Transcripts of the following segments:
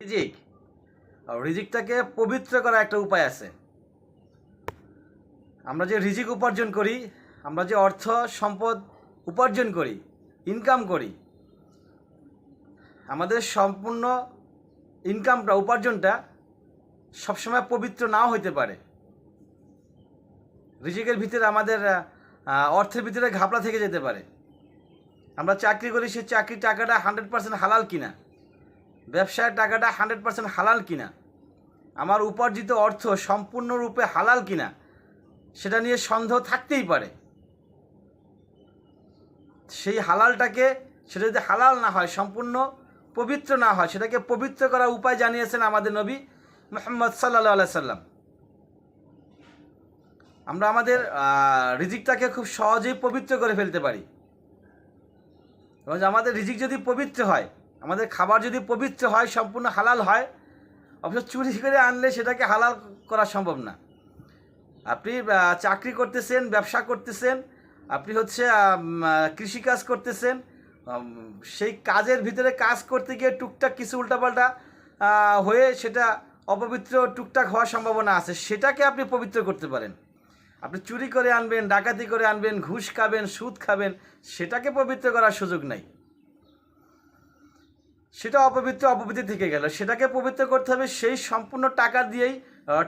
রিজিক। রিজিকটাকে পবিত্র করার একটা উপায় আছে। আমরা যে রিজিক উপার্জন করি, আমরা যে অর্থ, সম্পদ উপার্জন করি ইনকাম করি, আমাদের সম্পূর্ণ ইনকামটা উপার্জনটা সবসময় পবিত্র নাও হইতে পারে। রিজিকের ভিতরে আমাদের অর্থের ভিতরে ঘাপলা থেকে যেতে পারে। আমরা চাকরি করি, সেই চাকরির টাকাটা হান্ড্রেড পার্সেন্ট হালাল কিনা। ব্যবসার টাকাটা হান্ড্রেড পার্সেন্ট হালাল কিনা? আমার উপার্জিত অর্থ সম্পূর্ণরূপে হালাল কিনা? সেটা নিয়ে সন্দেহ থাকতেই পারে। সেই হালালটাকে, সেটা যদি হালাল না হয়, সম্পূর্ণ পবিত্র না হয়, সেটাকে পবিত্র করার উপায় জানিয়েছেন আমাদের নবী মোহাম্মদ সাল্লা সাল্লাম। আমরা আমাদের রিজিকটাকে খুব সহজেই পবিত্র করে ফেলতে পারি। এবং আমাদের রিজিক যদি পবিত্র হয় আমাদের খাবার যদি পবিত্র হয়, সম্পূর্ণ হালাল হয়, অবশ্য চুরি করে আনলে সেটাকে হালাল করা সম্ভব না। আপনি চাকরি করতেছেন, ব্যবসা করতেছেন, আপনি হচ্ছে কৃষিকাজ করতেছেন সেই কাজের ভিতরে কাজ করতে গিয়ে টুকটাক কিছু উল্টাপাল্টা হয়ে সেটা অপবিত্র টুকটাক হওয়ার সম্ভাবনা আছে, সেটাকে আপনি পবিত্র করতে পারেন। আপনি চুরি করে আনবেন, ডাকাতি করে আনবেন, ঘুষ খাবেন, সুদ খাবেন, সেটাকে পবিত্র করার সুযোগ নাই। সেটা অপবিত্র অপবিত্র থেকে গেল। সেটাকে পবিত্র করতে হবে, সেই সম্পূর্ণ টাকা দিয়েই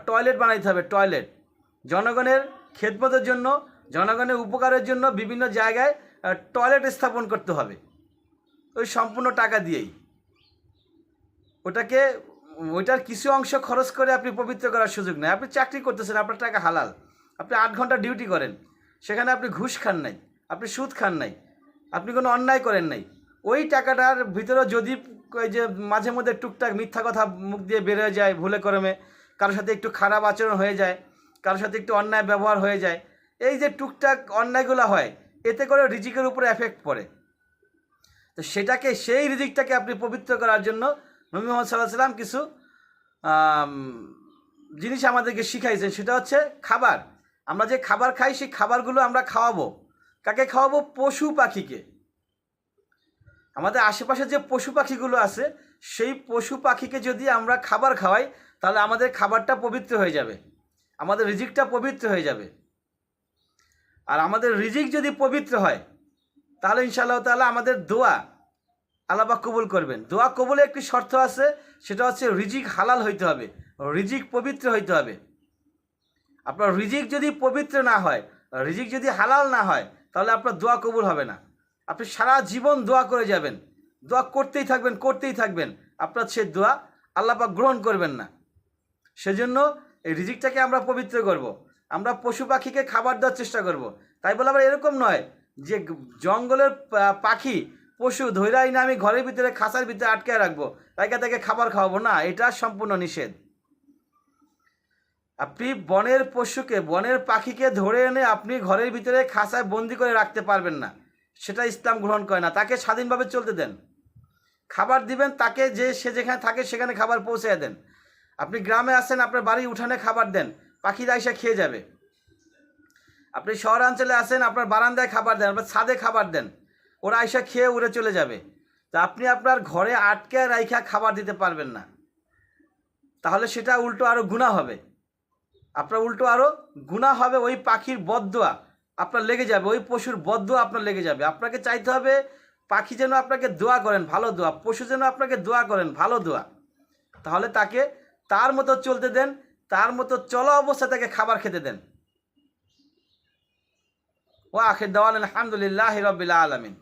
টয়লেট বানাইতে হবে টয়লেট জনগণের খেদমতের জন্য, জনগণের উপকারের জন্য বিভিন্ন জায়গায় টয়লেট স্থাপন করতে হবে। ওই সম্পূর্ণ টাকা দিয়েই। ওটাকে, ওইটার কিছু অংশ খরচ করে আপনি পবিত্র করার সুযোগ নেই। আপনি চাকরি করতেছেন, আপনার টাকা হালাল। আপনি আট ঘণ্টা ডিউটি করেন। সেখানে আপনি ঘুষ খান নাই, আপনি সুদ খান নাই, আপনি কোনো অন্যায় করেন নাই। ওই টাকাটার ভিতরে যদি ওই যে মাঝে মধ্যে টুকটাক মিথ্যা কথা মুখ দিয়ে বের হয়ে যায় ভুলে করমে কারোর সাথে একটু খারাপ আচরণ হয়ে যায়, কারোর সাথে একটু অন্যায় ব্যবহার হয়ে যায়, এই যে টুকটাক অন্যায়গুলো হয়, এতে করে রিজিকের উপরে এফেক্ট পড়ে। তো সেটাকে, সেই রিজিকটাকে আপনি পবিত্র করার জন্য নবী মোহাম্মদ সাল্লাহ সাল্লাম কিছু জিনিস আমাদেরকে শিখাইছেন, সেটা হচ্ছে খাবার। আমরা যে খাবার খাই, সেই খাবারগুলো আমরা খাওয়াবো। কাকে খাওয়াবো? পশু পাখিকে। আমাদের আশেপাশে যে পশু পাখিগুলো আছে, সেই পশু পাখিকে যদি আমরা খাবার খাওয়াই, তাহলে আমাদের খাবারটা পবিত্র হয়ে যাবে। আমাদের রিজিকটা পবিত্র হয়ে যাবে। আর আমাদের রিজিক যদি পবিত্র হয়, তাহলে ইনশাআল্লাহ তাহলে আমাদের দোয়া আল্লাপাক কবুল করবেন। দোয়া কবুলে একটি শর্ত আছে, সেটা হচ্ছে রিজিক হালাল হইতে হবে, রিজিক পবিত্র হইতে হবে। আপনার রিজিক যদি পবিত্র না হয়, রিজিক যদি হালাল না হয়, তাহলে আপনার দোয়া কবুল হবে না। আপনি সারা জীবন দোয়া করে যাবেন। দোয়া করতেই থাকবেন করতেই থাকবেন। আপনার সে দোয়া আল্লাপাক গ্রহণ করবেন না। সেজন্য এই রিজিকটাকে আমরা পবিত্র করব। আমরা পশু পাখিকে খাবার দেওয়ার চেষ্টা করব। তাই বলে আবার এরকম নয় যে জঙ্গলের পাখি, পশু ধৈরাই না আমি ঘরের ভিতরে খাঁচার ভিতরে আটকে রাখব তাইকে তাকে খাবার খাওয়াবো। না, এটা সম্পূর্ণ নিষেধ। আপনি বনের পশুকে, বনের পাখিকে ধরে এনে আপনি ঘরের ভিতরে খাঁচায় বন্দি করে রাখতে পারবেন না। সেটা ইসলাম গ্রহণ করে না। তাকে স্বাধীনভাবে চলতে দেন। খাবার দিবেন, তাকে যে সে যেখানে থাকে সেখানে খাবার পৌঁছে দেন। আপনি গ্রামে আসেন আপনার বাড়ি উঠানে খাবার দেন, পাখিরা এসে খেয়ে যাবে। আপনি শহরাঞ্চলে আসেন আপনার বারান্দায় খাবার দেন, আপনার ছাদে খাবার দেন, ওরা এসে খেয়ে উড়ে চলে যাবে। তা আপনি আপনার ঘরে আটকে রাইখা খাবার দিতে পারবেন না। তাহলে সেটা উল্টো আরও গুণা হবে। আপনার উল্টো আরও গুণা হবে ওই পাখির বদদোয়া আপনার লেগে যাবে, ওই পশুর বদ্ধ আপনার লেগে যাবে। আপনাকে চাইতে হবে, পাখি যেন আপনাকে দোয়া করেন, ভালো দোয়া। পশু যেন আপনাকে দোয়া করেন, ভালো দোয়া। তাহলে তাকে তার মতো চলতে দেন, তার মতো চলা অবস্থায় তাকে খাবার খেতে দেন। ও আখের দেওয়ালেন আলহামদুলিল্লাহ রবিল্লা আলমিন।